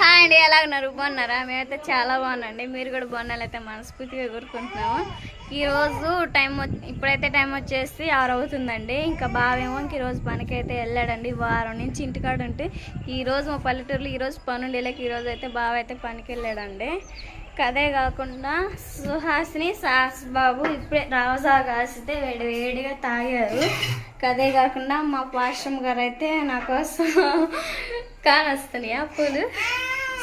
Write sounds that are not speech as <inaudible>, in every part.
Hi అండి ఎలా ఉన్నారు బాగున్నారా? మేమైతే చాలా బాగున్నాండి మీరు కూడా బాగున్నారైతే మనస్ఫూర్తిగా కోరుకుంటున్నాము. ఈరోజు టైం వచ్చి- ఇప్పుడైతే టైం వచ్చేసి ఆరు అవుతుందండి. ఇంకా బావేమో ఇంక ఈరోజు పనికి అయితే వెళ్ళాడండి. వారం నుంచి ఇంటికాడ ఉంటే ఈరోజు మా పల్లెటూరులో ఈరోజు పనులు ఈరోజు అయితే బావ అయితే పనికి వెళ్ళాడండి అదే కాకుండా సుహాసిని సాస్ బాబు ఇప్పుడే రావజా కాసితే వేడి వేడిగా తాగారు. అదే కాకుండా మా పాశ్రమ్ గారు అయితే నా కోసం <laughs> కానొస్తున్నాయా పూలు.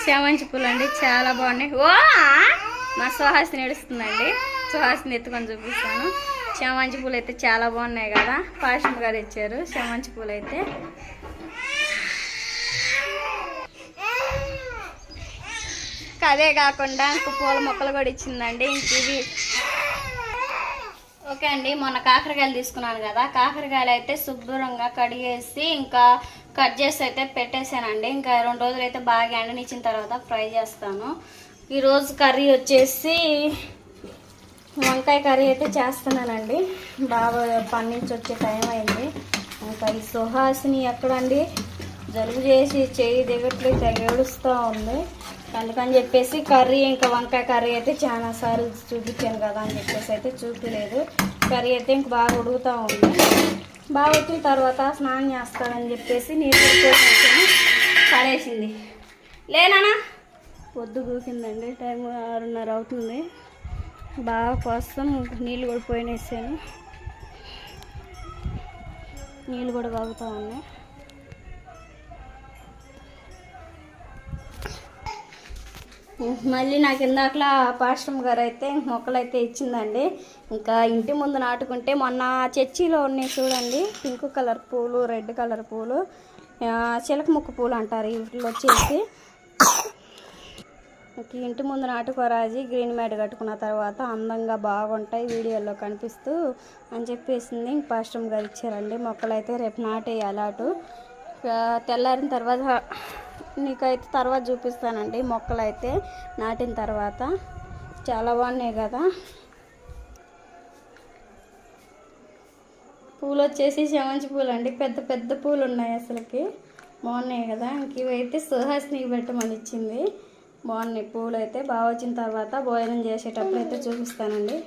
చామంతి పూలు అండి చాలా బాగున్నాయి. ఓ మా సుహాసిని ఏడుస్తుందండి. సుహాసిని ఎత్తుకొని చూపిస్తాను. చామంతి పూలు అయితే చాలా బాగున్నాయి కదా. పాశ్రమ్ గారు ఇచ్చారు చామంతి పూలు అయితే అదే కాకుండా ఇంక పూల మొక్కలు కూడా ఇచ్చిందండి. ఇంక ఇవి ఓకే అండి మొన్న కాకరకాయలు తీసుకున్నాను కదా కాకరకాయలు అయితే శుభ్రంగా కడిగేసి ఇంకా కట్ చేసి అయితే పెట్టేశానండి. ఇంకా రెండు రోజులు అయితే బాగా ఎండనిచ్చిన తర్వాత ఫ్రై చేస్తాను. ఈరోజు కర్రీ వచ్చేసి వంకాయ కర్రీ అయితే చేస్తున్నానండి. బాగా పన్నించి వచ్చే టైం అయింది. ఇంకా ఈ సుహాసిని ఎక్కడండి? జలుబు చేసి చేయి దిగట్లేదు తెగేడుస్తూ ఉంది. అందుకని చెప్పేసి కర్రీ ఇంకా వంకాయ కర్రీ అయితే చాలా సార్లు చూపించాను కదా అని చెప్పేసి అయితే చూపలేదు కర్రీ అయితే ఇంక బాగా ఉడుగుతూ ఉంది. బాగా వచ్చిన తర్వాత స్నానం చేస్తానని చెప్పేసి నీళ్ళు పడేసింది. లేనా పొద్దు కూకిందండి టైం ఆరున్నర అవుతుంది. బాగా కోసం నీళ్ళు కూడా పోయినేసాను. నీళ్ళు కూడా కాగుతూ ఉన్నాయి మళ్ళీ నాకు ఇందాకలా పాశ్రమ్ గారు అయితే మొక్కలు అయితే ఇచ్చిందండి. ఇంకా ఇంటి ముందు నాటుకుంటే మొన్న చర్చిలో ఉన్నాయి చూడండి పింక్ కలర్ పూలు రెడ్ కలర్ పూలు చిలక ముక్కు పూలు అంటారు వీటిలో వచ్చేసి. ఇంటి ముందు నాటుకోరాజి గ్రీన్ మ్యాట్ కట్టుకున్న తర్వాత అందంగా బాగుంటాయి వీడియోలో కనిపిస్తూ అని చెప్పేసింది. ఇంక పాశ్రమ్ గారు ఇచ్చారండి. మొక్కలు అయితే రేపు నాటేయాలి అటు. తెల్లారిన తర్వాత నీకైతే తర్వాత చూపిస్తానండి. మొక్కలు అయితే నాటిన తర్వాత చాలా బాగున్నాయి కదా. పూలు వచ్చేసి చెమంచి పూలు అండి పెద్ద పెద్ద పూలు ఉన్నాయి అసలుకి. బాగున్నాయి కదా. ఇంక ఇవైతే సుహాసినికి పెట్టమని ఇచ్చింది. బాగున్నాయి. పూలు అయితే బాగా వచ్చిన తర్వాత భోజనం చేసేటప్పుడు అయితే చూపిస్తానండి.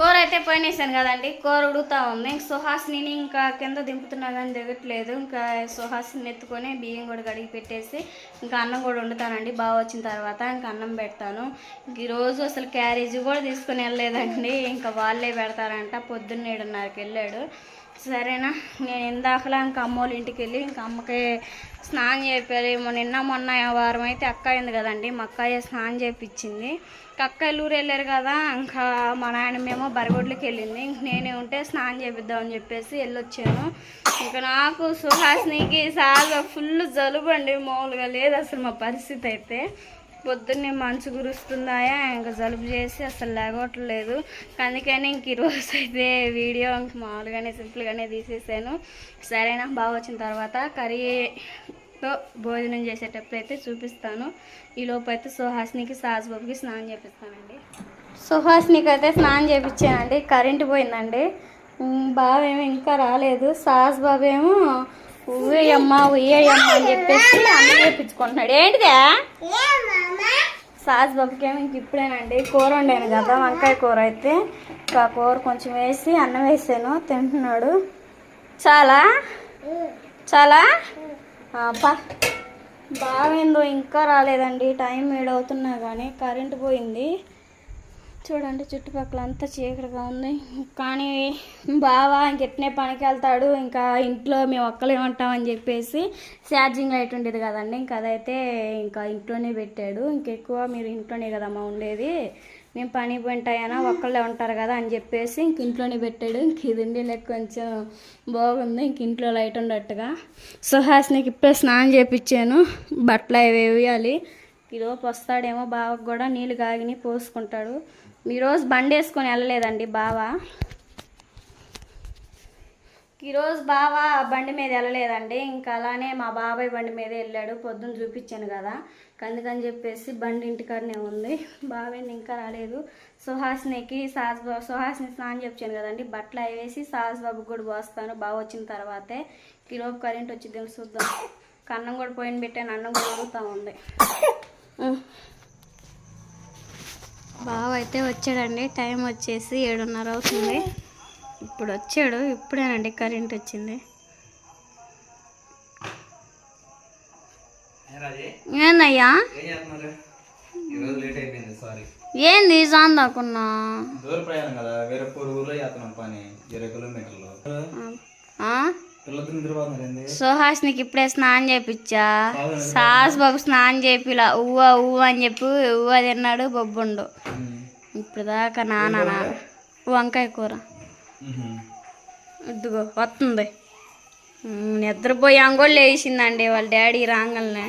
కూర అయితే పోయినేసాను కదండి. కూర ఉడుగుతా ఉంది. ఇంక సుహాసిని ఇంకా కింద దింపుతున్నా కానీ దిగట్లేదు. ఇంకా సుహాసిని ఎత్తుకొని బియ్యం కూడా కడిగి పెట్టేసి ఇంకా అన్నం కూడా వండుతానండి. బాగా వచ్చిన తర్వాత ఇంకా అన్నం పెడతాను. ఈరోజు అసలు క్యారేజీ కూడా తీసుకుని వెళ్ళలేదండి. ఇంకా వాళ్ళే పెడతారంట. పొద్దున్న ఏడున్నరకి వెళ్ళాడు. సరేనా? నేను ఇందాకలా ఇంకా అమ్మోళ్ళ ఇంటికి వెళ్ళి ఇంకా అమ్మకి స్నానం చేయాలి మొన్న నిన్న మొన్న వారం అయితే అక్క అయింది కదండి. మా అక్కయ్య స్నానం చేయించింది అక్క ఎల్లూరు ఊరు వెళ్ళారు కదా ఇంకా మా నాయనమేమో బరగొడ్లకి వెళ్ళింది. ఇంక నేనే ఉంటే స్నానం చేపిద్దామని చెప్పేసి వెళ్ళొచ్చాను. ఇంకా నాకు సుహాసినికి చాలా ఫుల్ జలుబండి మామూలుగా లేదు అసలు మా పరిస్థితి అయితే. పొద్దున్నే మంచు కురుస్తున్నాయా ఇంకా జలుబు చేసి అసలు లేగొట్టలేదు అందుకని ఇంక ఈరోజు అయితే వీడియో మామూలుగానే సింపుల్గానే తీసేసాను. సరేనా? బాగా వచ్చిన తర్వాత కర్రీతో భోజనం చేసేటప్పుడు అయితే చూపిస్తాను. ఈ లోపు అయితే సుహాసినికి సాజుబాబుకి స్నానం చేపిస్తానండి. సుహాసినికి అయితే స్నానం చేపించానండి కరెంటు పోయిందండి. బాబేమో ఇంకా రాలేదు. సాస్ బాబేమో ఉయ్యమ్మ ఉయ్యమ్మ అని చెప్పేసి అన్నం చెప్పించుకుంటున్నాడు ఏంటిదే? సాస్ బాబుకేమో ఇంక ఇప్పుడేనండి. కూర వండాను కదా వంకాయ కూర అయితే. ఇంకా కూర కొంచెం వేసి అన్నం వేసాను తింటున్నాడు. చాలా? చాలా? ఆ, పా. ఇంకా రాలేదండి. టైం ఏడవుతున్నా కానీ కరెంట్ పోయింది. చూడండి చుట్టుపక్కల అంతా చీకటిగా ఉంది. కానీ బావా ఇంకెట్నే పనికి వెళ్తాడు ఇంకా ఇంట్లో మేము ఒక్కలే ఉంటామని చెప్పేసి ఛార్జింగ్ లైట్ ఉండేది కదండి. ఇంకా అదైతే ఇంకా ఇంట్లోనే పెట్టాడు. ఇంకెక్కువ మీరు ఇంట్లోనే కదమ్మా ఉండేది. మేము పని పోయింటాయనా ఒక్కళ్ళే ఉంటారు కదా అని చెప్పేసి ఇంక ఇంట్లోనే పెట్టాడు. ఇంక ఇది లెక్క కొంచెం బాగుంది. ఇంక ఇంట్లో లైట్ ఉండట్టుగా సుహాస్నికి ఇప్పుడే స్నానం చేపించాను బట్టలు అవి వేయాలి. ఈరోజు వస్తాడేమో బావకు కూడా నీళ్ళు కాగిని పోసుకుంటాడు. ఈరోజు బండి వేసుకొని వెళ్ళలేదండి బావా. ఈరోజు బావ బండి మీద వెళ్ళలేదండి. ఇంకా అలానే మా బాబాయ్ బండి మీద వెళ్ళాడు. పొద్దున్న చూపించాను కదా. అందుకని చెప్పేసి బండి ఇంటికాడనే ఉంది. బాబాయ్ ఇంకా రాలేదు. సుహాసినికి సాస్ బాబు సుహాసిని స్నానం చెప్పాను కదండి. బట్టలు అవేసి సాస్ బాబుకి కూడా పోస్తాను. బాగా వచ్చిన తర్వాతే ఈరోజు కరెంట్ వచ్చింది చూద్దాం. కన్నం కూడా పోయిన పెట్టాను. అన్నం కూడా ఉడుకుతా ఉంది. బావ అయితే వచ్చాడండి. టైం వచ్చేసి ఏడున్నర అవుతుంది. ఇప్పుడు వచ్చాడు. ఇప్పుడేనండి కరెంట్ వచ్చింది. ఏందయ్యా? ఏంది సాందాకున్నా దూర ప్రయాణం కదా. వేరే ఊర్లో చేస్తున్నాం పని. ఇరవై కిలోమీటర్లు. సుహాస్నికి ఇప్పుడే స్నానం చేపించా సాస్ బాబు స్నానం చేపిలా ఉవ్వ ఉవ్వ అని చెప్పి ఉవ్వ తిన్నాడు బొబ్బుండు. ఇప్పుడు దాకా నాన్న నా వంకాయ కూర. ఇదిగో వస్తుంది నిద్రపోయి అంగోళ్ళు లేచిందండి వాళ్ళ డాడీ రాగలనే.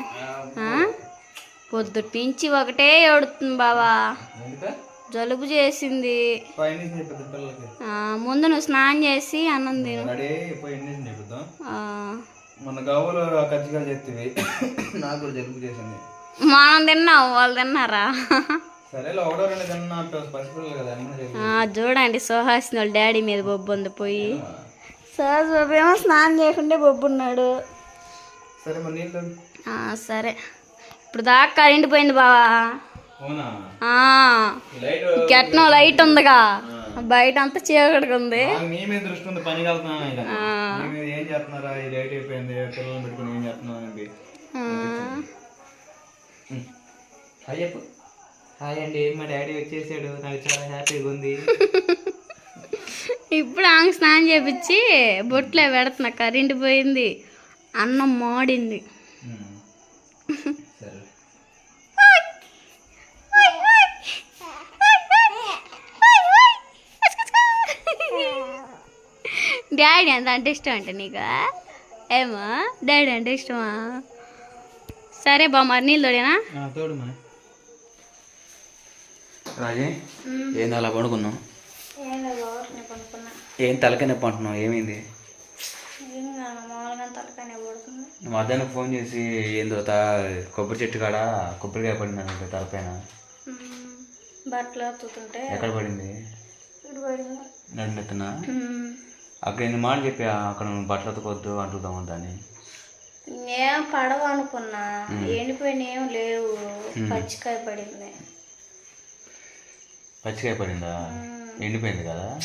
పొద్దుటి నుంచి ఒకటే ఏడుతుంది బావా. జలుబు చేసింది. ముందు నువ్వు స్నానం చేసి అన్నం తిను. మన గవ్వలు కజ్జికాయలు చెప్తివి నాకు కూడా జలుబు చేసింది. మనం తిన్నావు వాళ్ళు తిన్నారా? తిన్నా చూడండి సుహాసిని వాళ్ళ డాడీ మీద బొబ్బు ఉంది పోయి సుహాస్ బాబు ఏమో స్నానం చేయకుంటే బొబ్బు ఉన్నాడు సరే మరి నీళ్ళు ఆ, సరే. ఇప్పుడు దాకా కరెంట్ పోయింది బావా. అవునా? ఆ, లైట్ కెట్నం లైట్ ఉందిగా. బయట అంతా చీకటిగా ఉంది. దృష్టి ఉంది పనికి వెళ్తున్నాను ఇక. నీ మీద ఏం చేస్తున్నారా? లైట్ అయిపోయింది పిల్లల్ని పెట్టుకుని ఏం చెప్పు. హాయ్ అండి మా డాడీ వచ్చేసాడు నాకు చాలా హ్యాపీగా ఉంది. <laughs> ఇప్పుడు ఆమె స్నానం చేపించి బొట్లో పెడుతున్నా కరెంట్ పోయింది అన్నం మోడింది. <laughs> డాడీ అంత అంటే ఇష్టం అంటే నీకు ఏమో డాడీ అంటే ఇష్టమా? సరే బా మరి నీళ్ళు తోడేనా? తోడు మా రాజీ ఏంది అలా పడుకున్నావు? ఏం తలకాయ నొప్పి అంటున్నావు ఏమైంది? మధ్యాహ్నం ఫోన్ చేసి ఏందో తా కొబ్బరి చెట్టు కాడ కొబ్బరికాయ పడింది అంటే తలపైన? బట్టలు ఎక్కడ పడింది? నడినెత్తున అక్కడ ఎన్ని మాటలు చెప్పి అక్కడ నువ్వు బట్టలు అతకొద్దు అంటుదాం దాన్ని. నేను పడవ అనుకున్నా. ఎండిపోయిన ఏం లేవు. పచ్చికాయ పడింది. పచ్చికాయ పడిందా? ఎండిపోయింది కదా.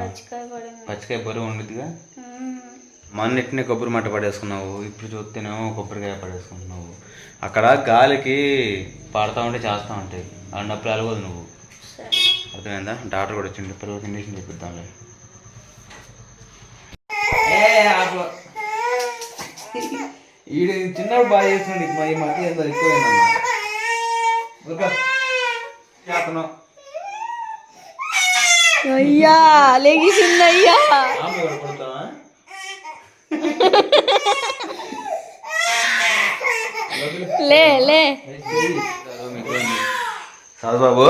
పచ్చికాయ పడింది. పచ్చికాయ బరువు ఉండిద్దిగా? ఉమ్. మొన్నెట్టినే కొబ్బరి మట్ట పడేసుకున్నావు. ఇప్పుడు చూస్తేనేమో కొబ్బరికాయ పడేసుకుంటున్నావు. అక్కడ గాలికి పాడుతూ ఉంటే చేస్తూ ఉంటాయి. అన్నప్పుడు అలగదు నువ్వు. అర్థమైందా? డాక్టర్ కూడా వచ్చిండు. పిల్లలకి ఇంజక్షన్ చెప్పిద్దాంలే. ఈడు చిన్నప్పుడు బాగా చేస్తుంది మా ఈ మధ్య ఏదో ఎక్కువైందమ్మా. అయ్యా లెగిసింది అయ్యా. లే లే. బాబు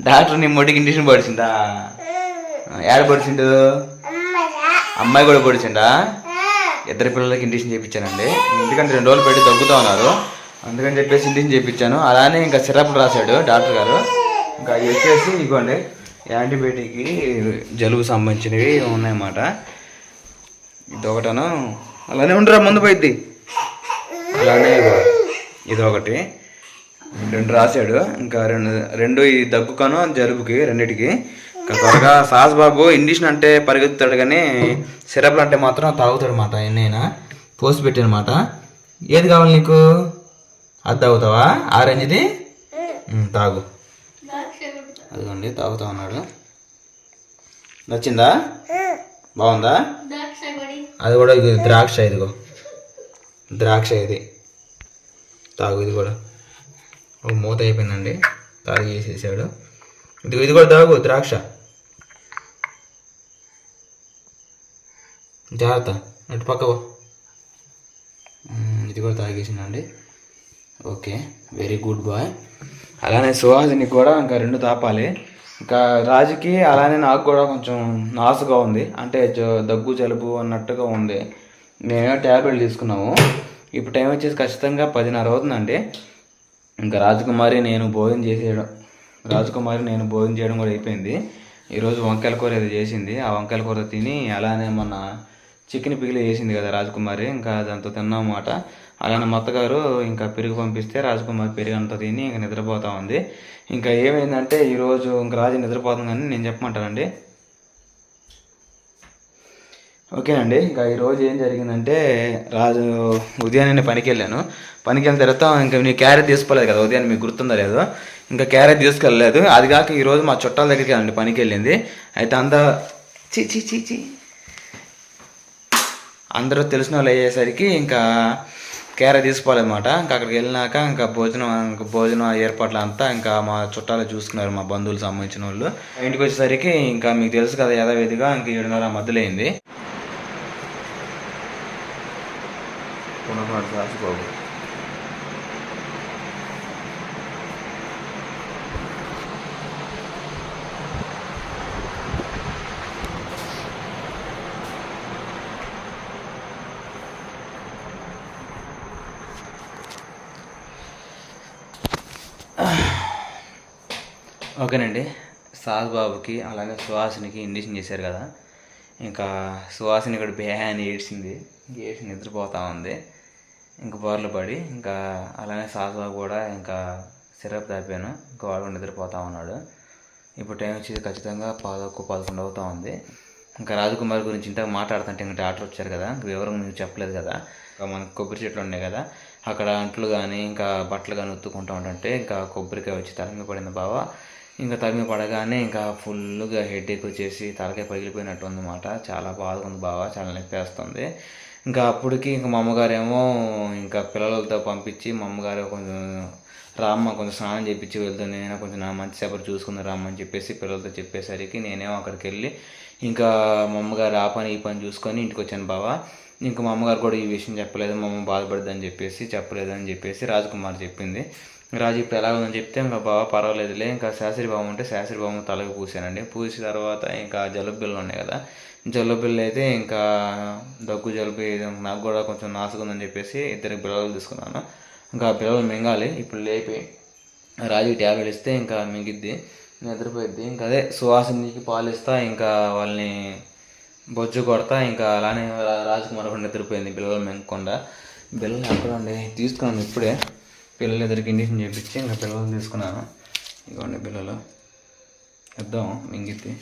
డాక్టర్ నీ మొట్టికి ఇంజక్షన్ పడిచిందా ఏడ పడిచిండు అమ్మాయి కూడా పొడిచిండా ఇద్దరు పిల్లలకి ఇండిషన్ చేయించానండి ఎందుకంటే రెండు రోజులు పెట్టి దగ్గుతా ఉన్నారు. అందుకని చెప్పేసి ఇండిషన్ చేయించాను అలానే ఇంకా సిరప్లు రాశాడు డాక్టర్ గారు. ఇంకా చెప్పేసి వచ్చేసి ఇగోండి యాంటీబయాటిక్ జలుబు సంబంధించినవి ఉన్నాయన్నమాట. ఇది ఒకటను అలానే ఉండరా ముందు పోయిద్ది అలానే ఇది ఒకటి రెండు రాశాడు. ఇంకా రెండు రెండు ఈ దగ్గుకను జలుబుకి రెండిటికి. త్వరగా సాస్ బాబు ఇండిషన్ అంటే పరిగెత్తుతాడు కానీ సిరప్లు అంటే మాత్రం తాగుతాడు అనమాట ఎన్నైనా. పోసి పెట్టానమాట ఏది కావాలి నీకు? అది తాగుతావా? ఆరెంజ్ది? తాగు. అదిగోండి తాగుతా ఉన్నాడు. నచ్చిందా? బాగుందా? అది కూడా ఇది ద్రాక్ష ఇదిగో. ద్రాక్ష ఇది. తాగు ఇది కూడా. ఒక మూత అయిపోయిందండి. తాగి చేసేసాడు ఇది ఇది కూడా తాగు ద్రాక్ష. జాగ్రత్త అటు పక్క ఇది కూడా తాగేసిందండి. ఓకే వెరీ గుడ్ బాయ్ అలానే సుహాసిని కూడా ఇంకా రెండు తాపాలి. ఇంకా రాజుకి అలానే నాకు కూడా కొంచెం నాసుగా ఉంది. అంటే దగ్గు జలుబు అన్నట్టుగా ఉంది. మేమే ట్యాబ్లెట్ తీసుకున్నాము. ఇప్పుడు టైం వచ్చేసి ఖచ్చితంగా పదిన్నర అవుతుందండి. ఇంకా రాజకుమారి నేను భోజనం చేసేయడం రాజకుమారి నేను భోజనం చేయడం కూడా అయిపోయింది. ఈరోజు వంకాయల కూర ఏదో చేసింది. ఆ వంకాయల కూర తిని అలానే మొన్న చికెన్ పిగిలి వేసింది కదా రాజకుమారి. ఇంకా దాంతో తిన్నామన్నమాట అలానే మొత్తగారు ఇంకా పెరుగు పంపిస్తే రాజకుమారి పెరుగు అంతా తిని ఇంకా నిద్రపోతా ఉంది. ఇంకా ఏమైందంటే ఈరోజు ఇంకా రాజు నిద్రపోతుంది కానీ నేను చెప్పమంటానండి. ఓకేనండి ఇంకా ఈరోజు ఏం జరిగిందంటే రాజు ఉదయాన్నే పనికి వెళ్ళాను పనికి వెళ్ళిన తర్వాత ఇంకా నేను క్యారెట్ తీసుకోలేదు కదా ఉదయాన్నే మీకు గుర్తుందో లేదో. ఇంకా క్యారెట్ తీసుకెళ్ళలేదు. అది కాక ఈరోజు మా చుట్టాల దగ్గరికి వెళ్ళండి పనికి వెళ్ళింది అయితే అంతా చీ చీ చీ చీ అందరూ తెలిసిన వాళ్ళు అయ్యేసరికి ఇంకా కేర తీసుకోవాలన్నమాట. ఇంకా అక్కడికి వెళ్ళినాక ఇంకా భోజనం ఇంకా భోజనం ఏర్పాట్లు అంతా ఇంకా మా చుట్టాలు చూసుకున్నారు మా బంధువులు సంబంధించిన వాళ్ళు. ఇంటికి వచ్చేసరికి ఇంకా మీకు తెలుసు కదా యథావిధిగా ఇంకా ఏడున్నర మధ్యలో అయింది. పునః ఓకేనండి. సాహ్ బాబుకి అలాగే సుహాసినికి ఇండిషన్ చేశారు కదా. ఇంకా సుహాసిని ఇక్కడ బేహాని ఏడ్చింది. ఏడ్చి నిద్రపోతా ఉంది. ఇంకా బోర్లు పడి ఇంకా అలానే సాహ్ బాబు కూడా ఇంకా సిరప్ తాపాను. ఇంకా వాడు కూడా నిద్రపోతా ఉన్నాడు. ఇప్పుడు టైం వచ్చేది ఖచ్చితంగా పదొక్కు పదకొండు అవుతా ఉంది. ఇంకా రాజకుమార్ గురించి ఇంత మాట్లాడుతుంటే ఇంకా డాక్టర్ వచ్చారు కదా. ఇంకా వివరం మీకు చెప్పలేదు కదా. ఇంకా మనకు కొబ్బరి చెట్లు ఉన్నాయి కదా. అక్కడ అంట్లు కానీ ఇంకా బట్టలు కానీ ఉత్తుకుంటా ఉంటుంటే ఇంకా కొబ్బరికాయ వచ్చి తల పడింది బావా. ఇంకా తల పడగానే ఇంకా ఫుల్గా హెడ్ ఎక్ వచ్చేసి తలకాయ పగిలిపోయినట్టు ఉందన్నమాట చాలా బాధగా ఉంది బాగా చాలా నొప్పేస్తుంది. ఇంకా అప్పటికి ఇంకా మా అమ్మగారేమో ఇంకా పిల్లలతో పంపించి మా అమ్మగారు కొంచెం రామ్మ కొంచెం స్నానం చేయించి వెళ్తాను నేను కొంచెం నా మంచి సేపటి చూసుకుని రామ్మని చెప్పేసి పిల్లలతో చెప్పేసరికి నేనేమో అక్కడికి వెళ్ళి ఇంకా మా అమ్మగారు ఆ పని ఈ పని చూసుకొని ఇంటికి వచ్చాను బావ. ఇంకా మా అమ్మగారు కూడా ఈ విషయం చెప్పలేదు. మా అమ్మ బాధపడదని చెప్పేసి చెప్పలేదని చెప్పేసి రాజకుమార్ చెప్పింది. రాజు ఇప్పుడు ఎలా ఉందని చెప్తే ఇంకా బావ పర్వాలేదులే ఇంకా శాస్త్రి బాబు ఉంటే శాస్త్రి బాబు తలకు పూసానండి. పూసిన తర్వాత ఇంకా జలుబు బిళ్ళలు ఉన్నాయి కదా జలుబు బిళ్ళలు అయితే ఇంకా దగ్గు జలుబు నాకు కూడా కొంచెం నాసుకుందని చెప్పేసి ఇద్దరికి బిల్లలు తీసుకున్నాను. ఇంకా పిల్లలు మింగాలి ఇప్పుడు లేపి రాజు ట్యాబ్లెట్ ఇస్తే ఇంకా మింగిద్ది నిద్రపోయిద్ది. ఇంకా అదే సువాసినికి పాలు ఇస్తా ఇంకా వాళ్ళని బొజ్జు కొడతా ఇంకా అలానే రా- రాజకుమార్ కూడా నిద్రపోయింది పిల్లలు మింగకుండా. బిల్లలు ఎక్కడండి తీసుకున్నాను ఇప్పుడే. పిల్లలు ఇద్దరికి ఇండిషన్ చేయించి ఇంకా పిల్లలు తీసుకున్నాను. ఇదిగోండి పిల్లలు. ఇద్దాం మింగిద్ది.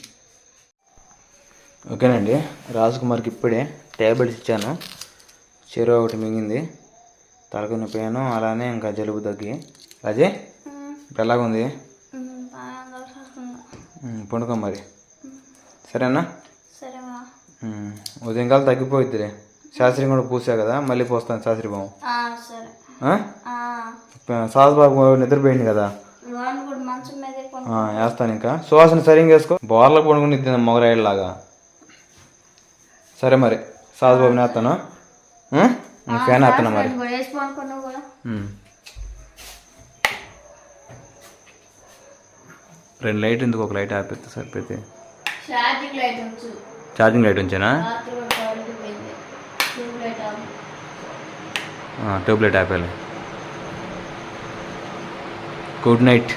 ఓకేనండి. రాజకుమార్కి ఇప్పుడే ట్యాబ్లెట్స్ ఇచ్చాను. చెరువు ఒకటి మింగింది. తలకు నొప్పాను అలానే ఇంకా జలుబు తగ్గి. అదే ఇప్పుడు ఎలాగుంది? పండుకో మరి. సరేనా? ఉదయం కాలం తగ్గిపోయిద్దిలే. శాస్త్రి కూడా పూసా కదా మళ్ళీ పోస్తాను శాస్త్రి బాబు. సరే సాస్ బాబు నిద్రపోయింది కదా? వేస్తాను ఇంకా. సువాసన సరిగ్గా వేసుకో. బోర్లకు పడుకుని ఇద్దాం మొగరాయిలాగా సరే మరి సాస్ బాబు నేస్తాను ఫ్యాన్ వేస్తాను మరి. రెండు లైట్ ఎందుకు? ఒక లైట్ ఆపేస్తే సరిపోతే ఛార్జింగ్ లైట్ ఉంచానా? ట్యూబ్ లైట్ ఆపేయాలి. Good night